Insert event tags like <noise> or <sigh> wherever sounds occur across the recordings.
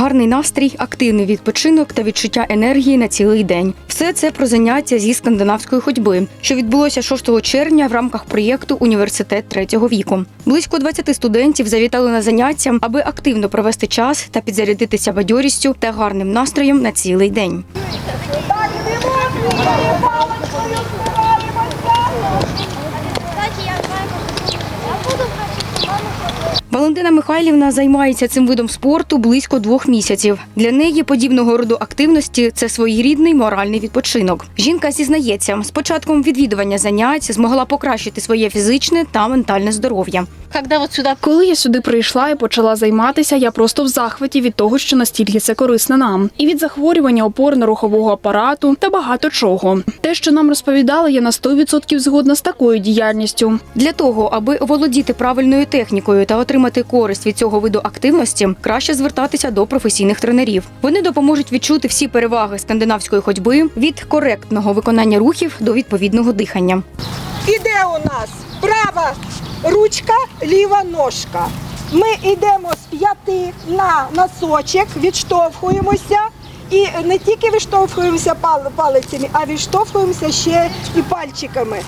гарний настрій, активний відпочинок та відчуття енергії на цілий день. Все це про заняття зі скандинавської ходьби, що відбулося 6 червня в рамках проєкту Університет третього віку. Близько 20 студентів завітали на заняття, аби активно провести час та підзарядитися бадьорістю та гарним настроєм на цілий день. Валентина Михайлівна займається цим видом спорту близько двох місяців. Для неї подібного роду активності це своєрідний моральний відпочинок. Жінка зізнається, з початком відвідування занять змогла покращити своє фізичне та ментальне здоров'я. Коли я сюди прийшла і почала займатися, я просто в захваті від того, що настільки це корисно нам, і від захворювання опорно-рухового апарату та багато чого. Те, що нам розповідали, я на 100% згодна з такою діяльністю. Для того, аби оволодіти правильною технікою та отримати користь від цього виду активності, краще звертатися до професійних тренерів. Вони допоможуть відчути всі переваги скандинавської ходьби від коректного виконання рухів до відповідного дихання. Іде у нас права ручка, ліва ножка. Ми йдемо з п'яти на носочок, відштовхуємося. І не тільки відштовхуємося пал- палицями, а відштовхуємося ще і пальчиками.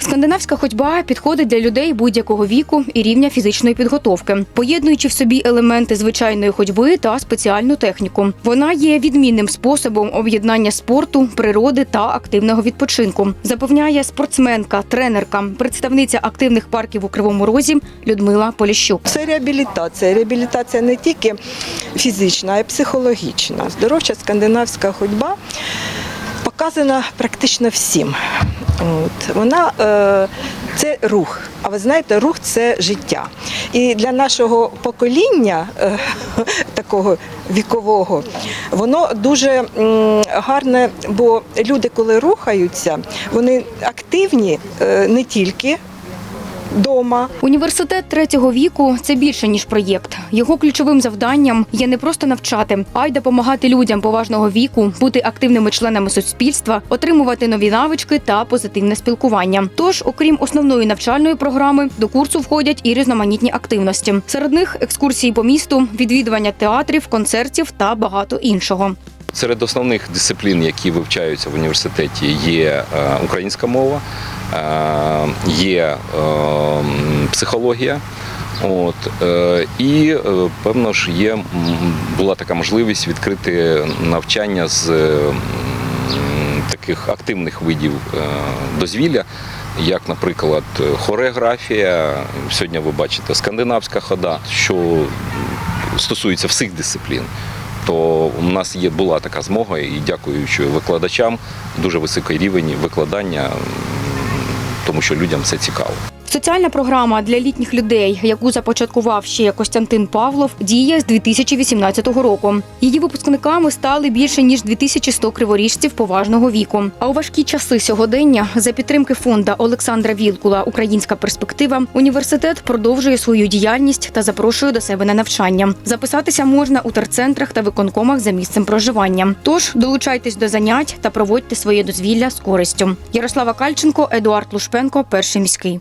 Скандинавська ходьба підходить для людей будь-якого віку і рівня фізичної підготовки, поєднуючи в собі елементи звичайної ходьби та спеціальну техніку. Вона є відмінним способом об'єднання спорту, природи та активного відпочинку. Запевняє спортсменка, тренерка, представниця активних парків у Кривому Розі Людмила Поліщук. Це реабілітація. Реабілітація не тільки фізична, а й психологічна. Здоровча скандинавська ходьба показана практично всім. От. Вона е, це рух. А ви знаєте, рух це життя. І для нашого покоління е, <laughs> такого вікового, воно дуже м, гарне, бо люди, коли рухаються, вони активні е, не тільки вдома, Університет третього віку це більше ніж проєкт. Його ключовим завданням є не просто навчати, а й допомагати людям поважного віку бути активними членами суспільства, отримувати нові навички та позитивне спілкування. Тож, окрім основної навчальної програми, до курсу входять і різноманітні активності. Серед них екскурсії по місту, відвідування театрів, концертів та багато іншого. Серед основних дисциплін, які вивчаються в університеті, є е, українська мова, е, є е, психологія. От, і певно ж є була така можливість відкрити навчання з таких активних видів дозвілля, як, наприклад, хореографія. Сьогодні ви бачите скандинавська хода, що стосується всіх дисциплін то у нас є була така змога, і дякуючи викладачам, дуже високий рівень викладання, тому що людям це цікаво. Соціальна програма для літніх людей, яку започаткував ще Костянтин Павлов, діє з 2018 року. Її випускниками стали більше ніж 2100 криворіжців поважного віку. А у важкі часи сьогодення за підтримки фонда Олександра Вілкула Українська перспектива університет продовжує свою діяльність та запрошує до себе на навчання. Записатися можна у терцентрах та виконкомах за місцем проживання. Тож долучайтесь до занять та проводьте своє дозвілля з користю. Ярослава Кальченко, Едуард Лушпенко, перший міський.